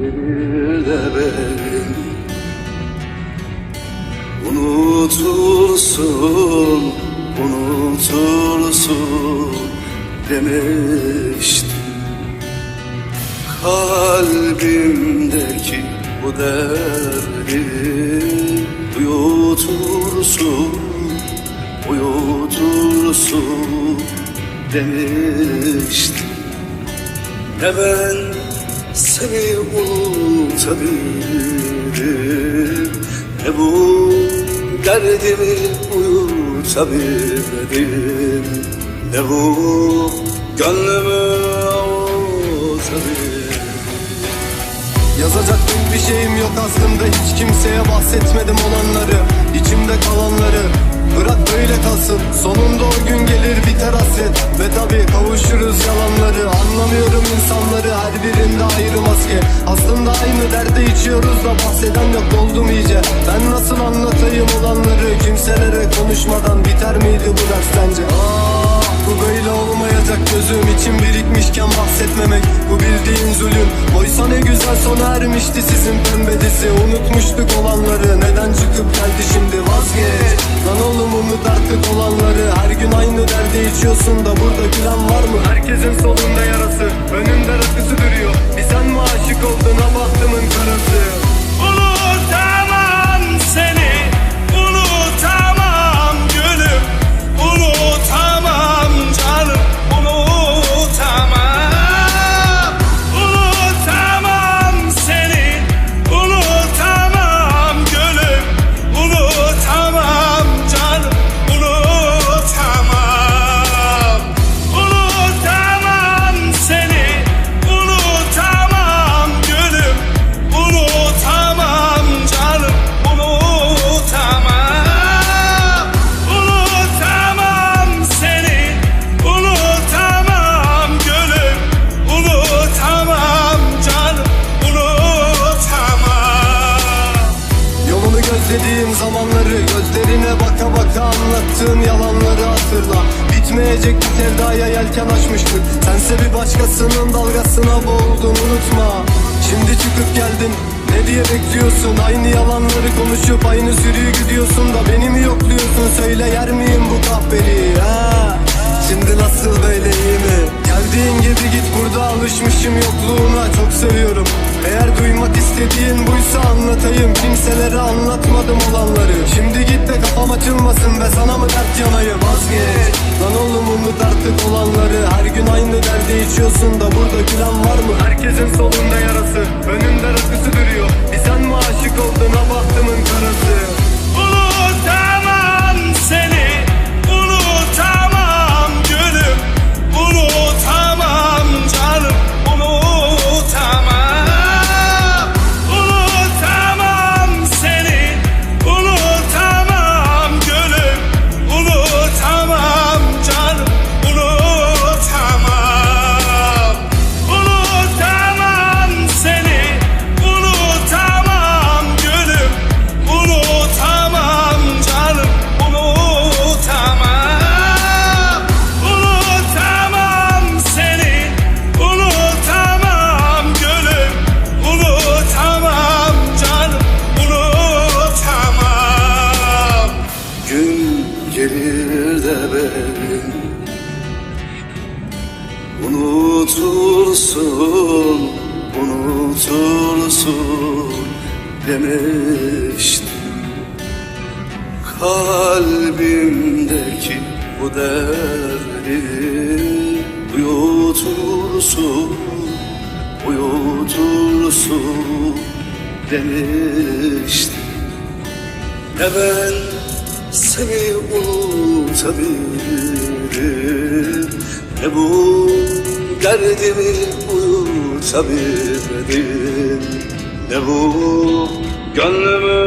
gelir de benim. Unutursun, unutursun demiştim. Kalbimdeki bu derdi uyutursun, uyutursun demiştim. Ne ben seni unutabilirim Ne bu derdimi uyutabildim? Ne bu gönlümü avutabilirim Yazacak bir şeyim yok aslında Hiç kimseye bahsetmedim olanları içimde kalanları Böyle kalsın. Sonunda o gün gelir biter hasret. Ve tabi kavuşuruz yalanları. Anlamıyorum insanları. Her birinde ayrı maske. Aslında aynı derde içiyoruz da bahseden yok. Doldum iyice. Ben nasıl anlatayım olanları? Kimselere konuşmadan biter miydi bu ders sence? Aa, bu böyle olmayacak gözüm. İçin birikmişken bahsetmemek. Bu bildiğin zulüm. Oysa ne güzel sona ermişti sizin pembe dizi Unutmuştuk olanları. Neden çıkıp geldi şimdi? Vazgeç. Lan oğlum unut artık olanları Her gün aynı derdi içiyorsun da burada gülen var mı? Herkesin Yolunu gözlediğim zamanları Gözlerine baka baka anlattığım yalanları hatırla. Bitmeyecek bir sevdaya yelken açmıştık. Sense bir başkasının dalgasına boğuldun unutma. Şimdi çıkıp geldin ne diye bekliyorsun? Aynı yalanları konuşup aynı sürüyü gidiyorsun da Beni mi yokluyorsun? Söyle yer miyim bu kahveliği ha? Şimdi nasıl böyle iyi mi? Geldiğin gibi git burada alışmışım yokluğuna çok seviyorum Eğer duymak istediğin buysa anlatayım. Kimselere anlatmadım olanları. Şimdi git de kafam açılmasın ve sana mı dert yanayım? Vazgeç. Lan oğlum unut artık olanları. Her gün aynı derdi içiyorsun da burada gülen var mı? Herkesin solunda yarası. Önünde rakısı duruyor. Bir sen mi aşık oldun Unutursun, unutursun demiştim. Kalbimdeki bu derdi uyutursun, uyutursun demiştim. Ne ben seni unutabilirim Ne bu derdimi uyutabildim. Ne bu? Gönlümü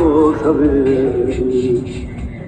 avutabilirim